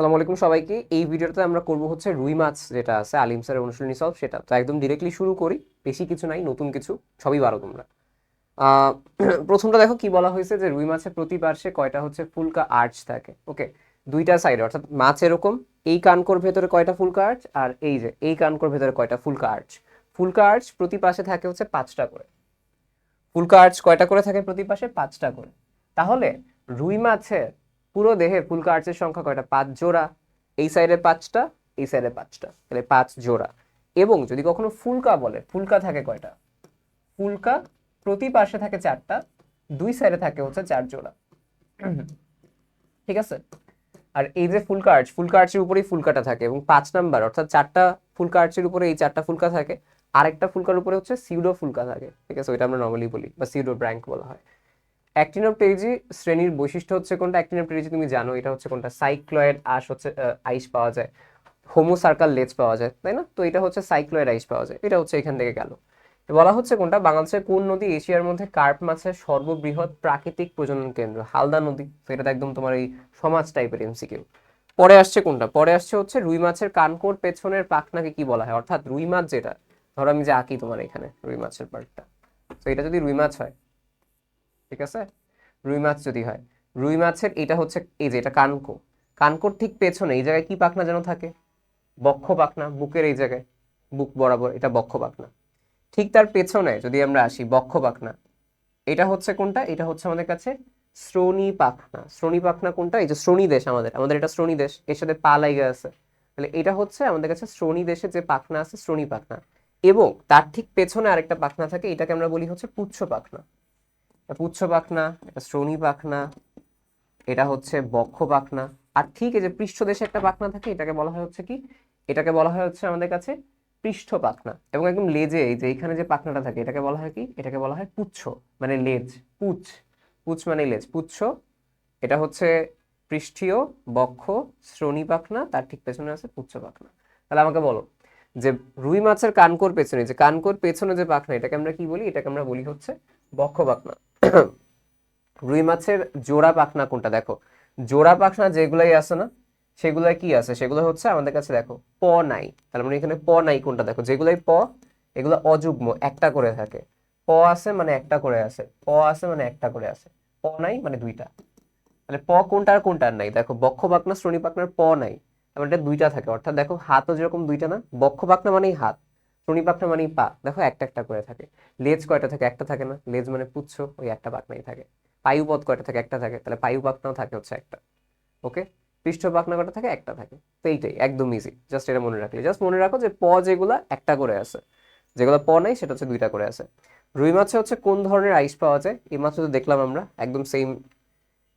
আসসালামু আলাইকুম সবাইকে। এই ভিডিওতে আমরা করব হচ্ছে রুই মাছ যেটা আছে, আলিম স্যারের অনুশীলনী সলভ সেটা। তো একদম ডিরেক্টলি শুরু করি, বেশি কিছু নাই, নতুন কিছু, সবই পারো তোমরা। প্রথমটা দেখো কি বলা হয়েছে যে রুই মাছের প্রতি পার্শ্বে কয়টা হচ্ছে ফুলকা আর্চ থাকে ওকে দুইটা সাইডে অর্থাৎ মাছ এরকম, এই কানকোর ভেতরে কয়টা ফুলকা আর্চ আর এই যে, এই কানকোর ভেতরে কয়টা ফুলকা আর্চ? ফুলকা আর্চ প্রতি পাশে থাকে হচ্ছে পাঁচটা করে। ফুলকা আর্চ কয়টা করে থাকে প্রতি পাশে? পাঁচটা করে। তাহলে রুই মাছের পুরো দেহে ফুলকা আর্চের সংখ্যা কয়টা? পাঁচ জোড়া। এই সাইডে পাঁচটা, এই সাইডে পাঁচটা। তাহলে পাঁচ জোড়া। এবং যদি কখনো ফুলকা বলে, ফুলকা থাকে কয়টা? ফুলকা প্রতি পাশে থাকে চারটা, দুই সাইডে থাকে হচ্ছে চার জোড়া। ঠিক আছে? আর এই যে ফুলকা আর্চ ফুলকা আর্চের উপরেই ফুলকাটা থাকে এবং পাঁচ নাম্বার, অর্থাৎ চারটা ফুলকা আর্চের উপরে এই চারটা ফুলকা থাকে। আরেকটা ফুলকার উপরে হচ্ছে সিউডো ফুলকা থাকে। ঠিক আছে? ওইটা আমরা নর্মালি বলি, বা সিউডো ব্র্যাঙ্ক বলা হয়। অ্যাক্টিনোপটেরিজি শ্রেণির বৈশিষ্ট্য হচ্ছে কোনটা? অ্যাক্টিনোপটেরিজি তুমি জানো, এটা হচ্ছে কোনটা? সাইক্লয়েড আশ হচ্ছে আইস পাওয়া যায়। হোমো সার্কাল লেজ পাওয়া যায়, তাই না? তো এটা হচ্ছে সাইক্লয়েড আইস পাওয়া যায়। এটা হচ্ছে এখান থেকে গেল। বলা হচ্ছে কোনটা? বাংলাদেশের কোন নদী এশিয়ার মধ্যে কার্প মাছের সর্ববৃহৎ প্রাকৃতিক প্রজনন কেন্দ্র? হালদা নদী, তো এটা একদম তোমার এই সমাজ টাইপের এমসিকিউ পরে আসছে কোনটা? পরে আসছে হচ্ছে রুই মাছের কানকোর পেছনের পাখনাকে কি বলা হয়? অর্থাৎ রুই মাছ যেটা, ধরো আমি যে আঁকি তোমার এখানে রুই মাছের পার্টটা তো এটা যদি রুই মাছ হয় ঠিক আছে? রুই মাছ যদি হয়। রুই মাছের এটা হচ্ছে এই যে, এটা কানকো। কানকোর ঠিক পেছনে এই জায়গায় কি পাখনা যেন থাকে? বক্ষ পাখনা, বুকের এই জায়গায়। বুক বরাবর, এটা বক্ষ পাখনা। ঠিক তার পেছনে যদি আমরা আসি, বক্ষ পাখনা, এটা হচ্ছে কোনটা? এটা হচ্ছে আমাদের কাছে শ্রোণী পাখনা। শ্রোণী পাখনা কোনটা? এই যে শ্রোণী দেশ আমাদের। আমাদের এটা শ্রোণী দেশ। এর সাথে পা লাইগা আছে। তাহলে এটা হচ্ছে আমাদের কাছে শ্রোণী দেশে যে পাখনা আছে, শ্রোণী পাখনা। এবং তার ঠিক পেছনে আরেকটা পাখনা থাকে, এটাকে আমরা বলি হচ্ছে পুচ্ছ পাখনা। এটা পুচ্ছ পাখনা, এটা শ্রোণী পাখনা, এটা হচ্ছে বক্ষ পাখনা। আর ঠিক এই যে পৃষ্ঠদেশে একটা পাখনা থাকে, এটাকে বলা হয় হচ্ছে কি? এটাকে বলা হয় হচ্ছে আমাদের কাছে পৃষ্ঠ পাখনা। এবং একদম লেজে এই যে এখানে যে পাখনাটা থাকে, এটাকে বলা হয় কি? এটাকে বলা হয় পুচ্ছ মানে লেজ পুচ্ছ পুচ্ছ মানে লেজ, পুচ্ছ। এটা হচ্ছে পৃষ্ঠীয়, বক্ষ, শ্রোণী পাখনা, তার ঠিক পেছনে আছে পুচ্ছ পাখনা। তাহলে আমাকে বলো যে রুই মাছের কানকোর পেছনে, যে কানকোর পেছনে যে পাখনা, এটাকে আমরা কি বলি? এটাকে আমরা বলি হচ্ছে বক্ষ পাখনা। রুই মাছের জোড়া পাখনা কোনটা দেখো? জোড়া পাখনা যেগুলাই আছে না, সেগুলাই কি আছে? সেগুলো হচ্ছে আমাদের কাছে দেখো, প নাই। তার মানে এখানে প নাই কোনটা দেখো? যেগুলাই প, এগুলো অযুগ্ম, একটা করে থাকে। প আছে মানে একটা করে আছে, প আছে মানে একটা করে আছে, প নাই মানে দুইটা। তাহলে প কোনটা আর কোনটার নাই? দেখো, বক্ষ পাখনা, শ্রোণী পাখনার প নাই। তার মানে এটা দুইটা থাকে। অর্থাৎ দেখো, হাতও যেরকম দুইটা না, বক্ষ পাখনা মানেই হাত। শ্রোণী পাখনা মানেই পা। দেখো একটা একটা করে থাকে। লেজ কয়টা থাকে? একটা থাকে না। লেজ মানে পুচ্ছ, ওই একটা পাখনাই থাকে। পায়ুপথ কয়টা থাকে? একটা থাকে। তাহলে পায়ু পাখনাও থাকে হচ্ছে একটা। ওকে? পৃষ্ঠ পাখনা কয়টা থাকে? একটা থাকে। তো এইটাই, একদম ইজি জাস্ট এটা মনে রাখলে। জাস্ট মনে রাখো যে প যেগুলা একটা করে আছে। যেগুলো প নাই, সেটা হচ্ছে দুইটা করে আছে। রুই মাছে হচ্ছে কোন ধরনের আইস পাওয়া যায়? এই মাছ তো দেখলাম আমরা, একদম সেম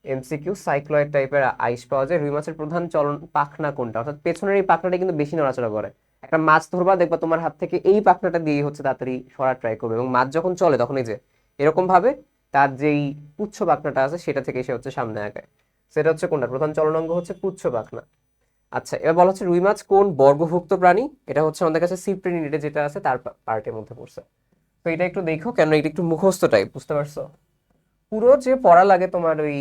এমসিকিউ সাইক্লয়েড টাইপের আইস পাওয়া যায়। রুই মাছের প্রধান চলন পাখনা কোনটা? অর্থাৎ পেছনের এই পাখনাটা কিন্তু বেশি নড়াচড়া করে। একটা মাছ ধরবা, দেখবা তোমার হাত থেকে এই পাখনাটা দিয়ে হচ্ছে তাড়াতাড়ি সরা ট্রাই করবে এবং মাছ যখন চলে তখন এই যে এরকম ভাবে তার যেই পুচ্ছ পাখনাটা আছে সেটা থেকে এসে হচ্ছে সামনে আগায়। সেটা হচ্ছে কোনটা? প্রধান চলনাঙ্গ হচ্ছে পুচ্ছ পাখনা। আচ্ছা এবার বলা হচ্ছে রুই মাছ কোন বর্গভুক্ত প্রাণী? এটা হচ্ছে আমাদের কাছে সিপ্রেনিডে যেটা আছে তার পার্টের মধ্যে পড়ছে। তো এটা একটু দেখো কেন এটা একটু মুখস্থ টাইপ বুঝতে পারছ? পুরো যে পড়া লাগে তোমার ওই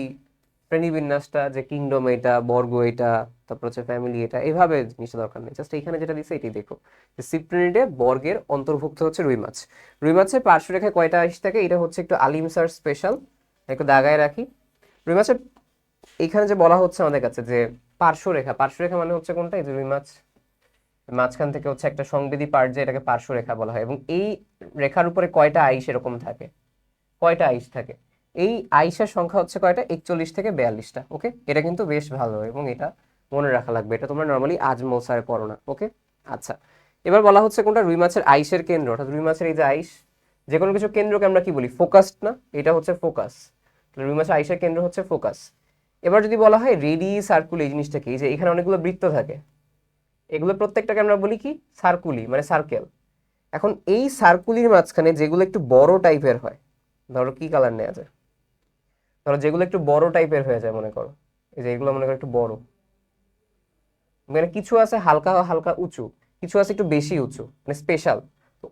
শ্রেণীবিন্যাসটা, যে কিংডম এটা, বর্গ এটা, তারপর হচ্ছে ফ্যামিলি এটা, এভাবে জিনিসটা দরকার নেই। জাস্ট এখানে যেটা দিচ্ছে এটাই দেখো। যে সিপ্রেনিডে বর্গের অন্তর্ভুক্ত হচ্ছে রুই মাছ। রুই মাছের পার্শ্বরেখায় কয়টা আইস থাকে? এটা হচ্ছে একটু আলিম স্যার স্পেশাল একটু দাগায় রাখি। রুই মাছের এখানে যে বলা হচ্ছে আমাদের কাছে যে পার্শ্বরেখা পার্শ্বরেখা মানে হচ্ছে কোনটা? এই যে রুই মাছ। মাঝখান থেকে হচ্ছে একটা সংবেদী পার্ট যে এটাকে পার্শ্বরেখা বলা হয়। এবং এই রেখার উপরে কয়টা আইস এরকম থাকে? কয়টা আইস থাকে? এই আইসের সংখ্যা হচ্ছে কয়টা? একচল্লিশ থেকে বিয়াল্লিশটা, ওকে? এটা কিন্তু বেশ ভালো এবং এটা মনে রাখা লাগবে। এটা তোমরা নর্মালি আজ মৌসারে পড়ো না, ওকে? আচ্ছা এবার বলা হচ্ছে কোনটা? রুই মাছের আইসের কেন্দ্র, অর্থাৎ রুই মাছের এই যে আইস, যে কোনো কিছু কেন্দ্রকে আমরা কি বলি? ফোকাসড না? এটা হচ্ছে ফোকাস। রুই মাছের আইসের কেন্দ্র হচ্ছে ফোকাস। এবার যদি বলা হয় রেডি সার্কুল, এই জিনিসটা কি? যে এখানে অনেকগুলো বৃত্ত থাকে। এগুলো প্রত্যেকটাকে আমরা বলি কি? সার্কুলি মানে সার্কেল এখন এই সার্কুলির মাঝখানে যেগুলো একটু বড় টাইপের হয়, ধরো কি কালার নেওয়া যায়? ধরো যেগুলো একটু বড় টাইপের হয়ে যায়, মনে করো। এই যে এগুলো মনে করো একটু বড়। মানে কিছু আছে হালকা হালকা উঁচু, কিছু আছে একটু বেশি উঁচু মানে স্পেশাল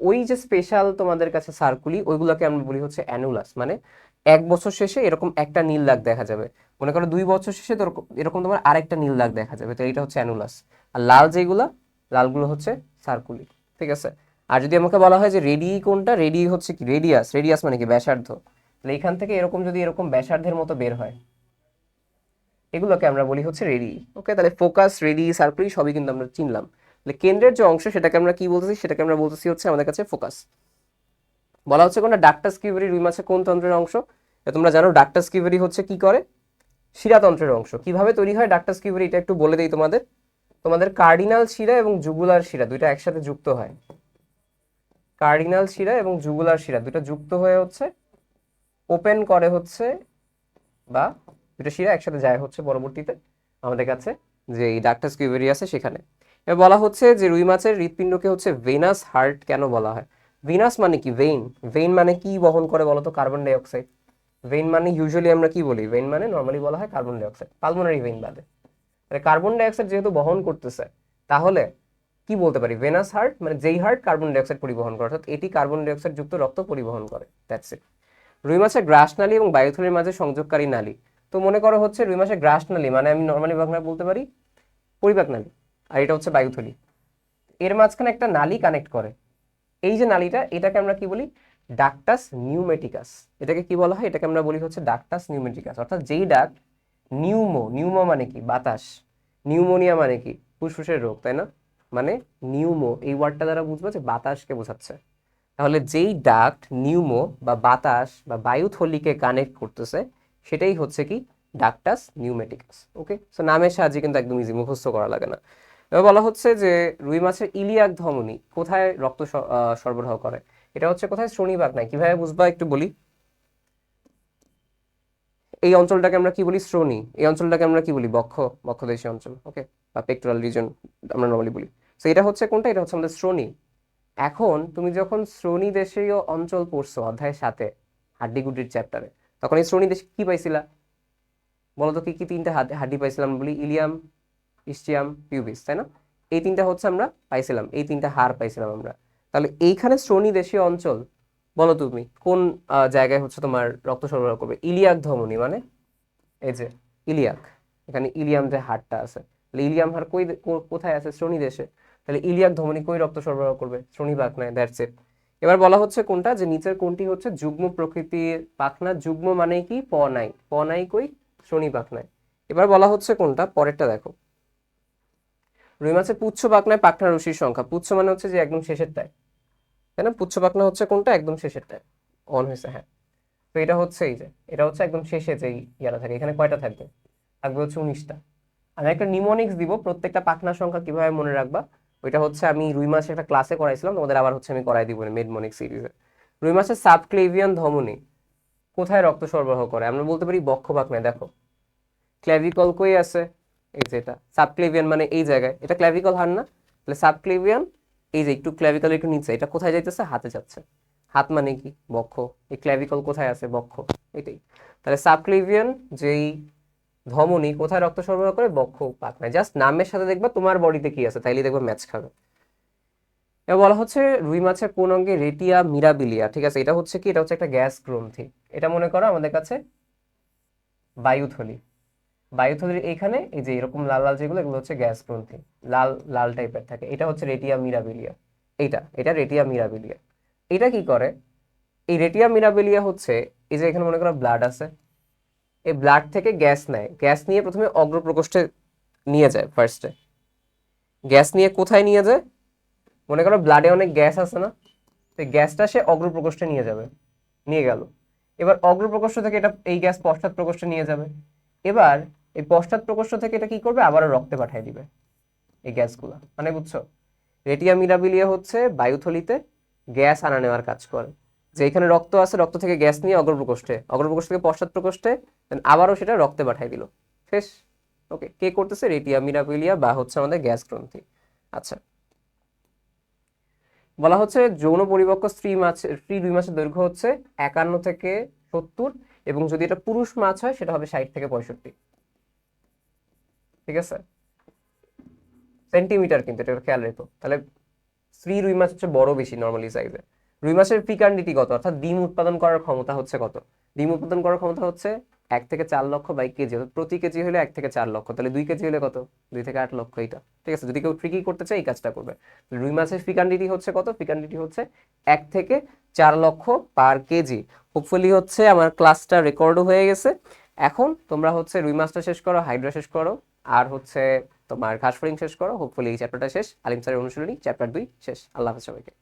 ওই যে স্পেশাল তোমাদের কাছে সার্কুলি ওইগুলোকে আমরা বলি হচ্ছে অ্যানুলাস মানে এক বছর শেষে এরকম একটা নীল দাগ দেখা যাবে। মনে করো দুই বছর শেষে এরকম- তোমার আরেকটা নীল দাগ দেখা যাবে, তো এটা হচ্ছে অ্যানুলাস আর লাল যেগুলা, লালগুলো হচ্ছে সার্কুলি ঠিক আছে? আর যদি আমাকে বলা হয় যে রেডি কোনটা? রেডি হচ্ছে কি? রেডিয়াস রেডিয়াস মানে কি? ব্যাসার্ধ। তাহলে এখান থেকে এরকম যদি এরকম ব্যাসার্ধের মতো বের হয়, এগুলোকে আমরা বলি হচ্ছে রেডি। ওকে তাহলে ফোকাস রেডি সার্কুলি সবই কিন্তু আমরা চিনলাম। তাহলে কেন্দ্রের যে অংশ সেটাকে আমরা কি বলতেছি? সেটাকে আমরা বলতেছি হচ্ছে আমাদের কাছে ফোকাস বলা হচ্ছে কোনটা? ডাক্টাস কিউবেরি রুই মাছের কোন তন্ত্রের অংশ? তোমরা জানো ডাক্টাস কিউবেরি হচ্ছে কি করে? শিরাতন্ত্রের অংশ। কীভাবে তৈরি হয় ডাক্টাস কিউবেরি এটা একটু বলে দিই তোমাদের। তোমাদের কার্ডিনাল শিরা এবং জুগুলার শিরা দুইটা একসাথে যুক্ত হয়। কার্ডিনাল শিরা এবং জুগুলার শিরা দুটো যুক্ত হয়ে হচ্ছে ওপেন করে হচ্ছে বা দুটো শিরা একসাথে যায় হচ্ছে পরবর্তীতে আমাদের কাছে যে এই ডাক্টাস কিউবেরি আছে সেখানে। বলা হচ্ছে যে রুই মাছের হৃৎপিণ্ডকে হচ্ছে ভেনাস হার্ট কেন বলা হয়? ভেনাস মানে কি? ভেইন। ভেইন মানে কি বহন করে বলো তো কার্বন ডাই অক্সাইড। ভেইন মানে ইউজুয়ালি আমরা কি বলি? ভেইন মানে নর্মালি বলা হয় carbon dioxide. Pulmonary vein বাদে। তাহলে কার্বন ডাই অক্সাইড যেহেতু বহন করতেছে, তাহলে কি বলতে পারি? ভেনাস হার্ট মানে যেই হার্ট কার্বন ডাই অক্সাইড পরিবহন করে, অর্থাৎ এটি কার্বন ডাই অক্সাইড যুক্ত রক্ত পরিবহন করে। দ্যাটস ইট রুই মাছের গ্রাস নালী এবং বায়ুথলির মাঝে সংযোগকারী নালী। তো মনে করো হচ্ছে রুই মাছের গ্রাস নালী মানে আমি নর্মালি বাংলায় বলতে পারি পরিপাক নালী, আর এটা হচ্ছে বায়ুথলি। এর মাঝখানে একটা নালী কানেক্ট করে। এই যে নালীটা, এটাকে আমরা কি বলি? ডাকটাস নিউমেটিকাস এটাকে কি বলা হয়? এটাকে আমরা বলি হচ্ছে ডাকটাস নিউমেটিকাস অর্থাৎ যেই ডাক নিউমো নিউমো মানে কি? বাতাস। নিউমোনিয়া মানে কি? ফুসফুসের রোগ, তাই না? মানে নিউমো এই ওয়ার্ডটা দ্বারা বুঝব যে বাতাসকে বোঝাচ্ছে। তাহলে যেই ডাক্ট নিউমো বা বাতাস বা বায়ুথলিকে কানেক্ট করতেছে, সেটাই হচ্ছে কি ডাকটাস নিউমেটিকাস ওকে সো নামের সাহায্যে কিন্তু একদম ইজি মুখস্থ করা লাগে না। এবার বলা হচ্ছে যে, রুই মাছের ইলিয়াক ধমনী কোথায় রক্ত সরবরাহ করে? এটা হচ্ছে কোথায়? শ্রোণীবাগ নাই। কীভাবে বুঝবা একটু বলি? এই অঞ্চলটাকে আমরা কি বলি? শ্রোণী। এই অঞ্চলটাকে আমরা কি বলি? বক্ষ বক্ষদেশী অঞ্চল ওকে বা পেক্টোরাল রিজন আমরা নর্মালি বলি। তো এটা হচ্ছে কোনটা? এটা হচ্ছে আমাদের শ্রোণী। এখন তুমি যখন শ্রোণী দেশীয় অঞ্চল পড়ছো অধ্যায়ের সাথে হাড্ডিগুডির চ্যাপ্টারে তখন এই শ্রোণী দেশে কি পাইছিলা? বলো তো কি কি তিনটা হাড- হাড্ডি পাইছিলাম? বলি ইলিয়াম, ইস্টিয়াম, পিউবিস, তাই না? এই তিনটা হচ্ছে আমরা পাইছিলাম, এই তিনটা হাড় পাইছিলাম আমরা। তাহলে এইখানে শ্রোণী দেশীয় অঞ্চল, বলো তুমি, কোন জায়গায় হচ্ছে তোমার রক্ত সরবরাহ করবে? ইলিয়াক ধমনী মানে? এই যে, ইলিয়াক, এখানে ইলিয়াম যে হাড়টা আছে ইলিয়াম হাড় কই কোথায় আছে? শ্রোণী দেশে। তাহলে ইলিয়াক ধমনী কই রক্ত সরবরাহ করবে? শ্রোণী পাখনায় দ্যাটস ইট এবার বলা হচ্ছে কোনটা? যে নিচের কোনটি হচ্ছে যুগ্ম প্রকৃতির পাখনা যুগ্ম মানে কি? প নাই। প নাই কই? শ্রোণী পাখনায় এবার বলা হচ্ছে কোনটা? পরেরটা দেখো। রুই মাছের পুচ্ছ পাখনায় পাখনা রশির সংখ্যা। পুচ্ছ মানে হচ্ছে যে একদম শেষেরটায় তাই। না? পুচ্ছ পাখনা হচ্ছে কোনটা? একদম শেষেরটায় অন হয়েছে হ্যাঁ। তো এটা হচ্ছে এই যে, এটা হচ্ছে একদম শেষে যেই ইয়ারা থাকে, এখানে কয়টা থাকবে? থাকবে হচ্ছে উনিশটা। আমি একটা নিমোনিক্স দিব, প্রত্যেকটা পাখনার সংখ্যা কীভাবে মনে রাখবা? ওইটা হচ্ছে আমি রুই মাসে একটা ক্লাসে করাইছিলাম, তোমাদের আবার হচ্ছে আমি করাই দিব মেডমোনিক সিরিজে রুই মাছের সাবক্লেভিয়ান ধমনী কোথায় রক্ত সরবরাহ করে? আমরা বলতে পারি বক্ষ পাখনায় দেখো। ক্ল্যাভিকল কই আছে? এই যে এটা। সাবক্লেভিয়ান মানে এই জায়গায়। এটা ক্ল্যাভিকল হার না? তাহলে সাবক্লেভিয়ান এই যে একটু ক্ল্যাভিকল একটু নিচে, এটা কোথায় যাইতেছে? হাতে যাচ্ছে। হাত মানে কি? বক্ষ। এই ক্ল্যাভিকল কোথায় আছে? বক্ষ। এটাই। তাহলে সাবক্লেভিয়ান যেই ধমনী কোথায় রক্ত সরবরাহ করে? বক্ষ পাখনায়। জাস্ট নামের সাথে দেখবা তোমার বডিতে কি আছে তাইলে দেখবা ম্যাচ খাবে। বলা হচ্ছে রুই মাছের কোন অঙ্গে রেটিয়া মিরাবিলিয়া, ঠিক আছে? এটা হচ্ছে কি? এটা হচ্ছে একটা গ্যাস গ্রন্থি। এটা মনে করো আমাদের কাছে বায়ুথলি। বায়ুথলির এখানে এই যে এরকম লাল লাল যেগুলো, এগুলো হচ্ছে গ্যাস গ্রন্থি। লাল লাল টাইপের থাকে। এটা হচ্ছে রেটিয়া মিরাবিলিয়া। এইটা, এটা রেটিয়া মিরাবিলিয়া। এটা কি করে? এই রেটিয়া মিরাবিলিয়া হচ্ছে, এই যে এখানে মনে করো ব্লাড আছে এই ব্লাড থেকে গ্যাস নেয়। গ্যাস নিয়ে প্রথমে অগ্রপ্রকোষ্ঠে নিয়ে যায় ফার্স্টে গ্যাস নিয়ে কোথায় নিয়ে যায়? মনে করো ব্লাডে অনেক গ্যাস আছে না? তো গ্যাসটা সে অগ্রপ্রকোষ্ঠে নিয়ে যাবে। নিয়ে গেল। এবার অগ্রপ্রকোষ্ঠ থেকে এটা, এই গ্যাস পশ্চাৎ প্রকোষ্ঠে নিয়ে যাবে। এবার এই পশ্চাৎ প্রকোষ্ঠ থেকে এটা কি করবে? আবারও রক্তে পাঠিয়ে দিবে এই গ্যাসগুলো। মানে বুঝছ? রেটিয়া মিরাবিলিয়া হচ্ছে বায়ুথলিতে গ্যাস আনা নেওয়ার কাজ করে। যে এখানে রক্ত আছে, রক্ত থেকে গ্যাস নিয়ে অগ্রপ্রকোষ্ঠে অগ্রপ্রকোষ্ঠ থেকে পশ্চাৎ প্রকোষ্ঠে, then আবারও সেটা রক্তে পাঠিয়ে দিল। শেষ। ওকে কে করতেছে? রেটিয়া মিরাবিলিয়া বা হচ্ছে আমাদের গ্যাস গ্রন্থি। আচ্ছা। বলা হচ্ছে যৌন পরিপক্ক স্ত্রী মাছ স্ত্রী দুই মাসের দৈর্ঘ্য হচ্ছে একান্ন থেকে সত্তর এবং যদি এটা পুরুষ মাছ হয়, সেটা হবে ষাট থেকে পঁয়ষট্টি। ঠিক আছে? সেন্টিমিটার কিন্তু, এটা খেয়াল রেখো। তাহলে স্ত্রী রুই মাছ হচ্ছে বড় বেশি নর্মালি সাইজে রুই মাছের ফিকান্ডিটি কত? অর্থাৎ ডিম উৎপাদন করার ক্ষমতা হচ্ছে কত? ডিম উৎপাদন করার ক্ষমতা হচ্ছে এক থেকে চার লক্ষ বাই কেজি প্রতি কেজি হলে এক থেকে চার লক্ষ। তাহলে দুই কেজি হলে কত? দুই থেকে আট লক্ষ এটা ঠিক আছে, যদি কেউ ট্রিকি করতে চায় এই কাজটা করবে। রুই মাছের ফিকান্ডিটি হচ্ছে কত? ফিকান্ডিটি হচ্ছে এক থেকে চার লক্ষ পার কেজি। হোপফুলি হচ্ছে আমার ক্লাসটা রেকর্ডও হয়ে গেছে। এখন তোমরা হচ্ছে রুই মাছটা শেষ করো হাইড্রা শেষ করো, আর হচ্ছে তোমার ঘাস ফড়িং শেষ করো। হোপফুলি এই চ্যাপ্টারটা শেষ। আলিম স্যারের অনুশীলনী চ্যাপ্টার দুই শেষ। আল্লাহ হাফেজ সবাইকে।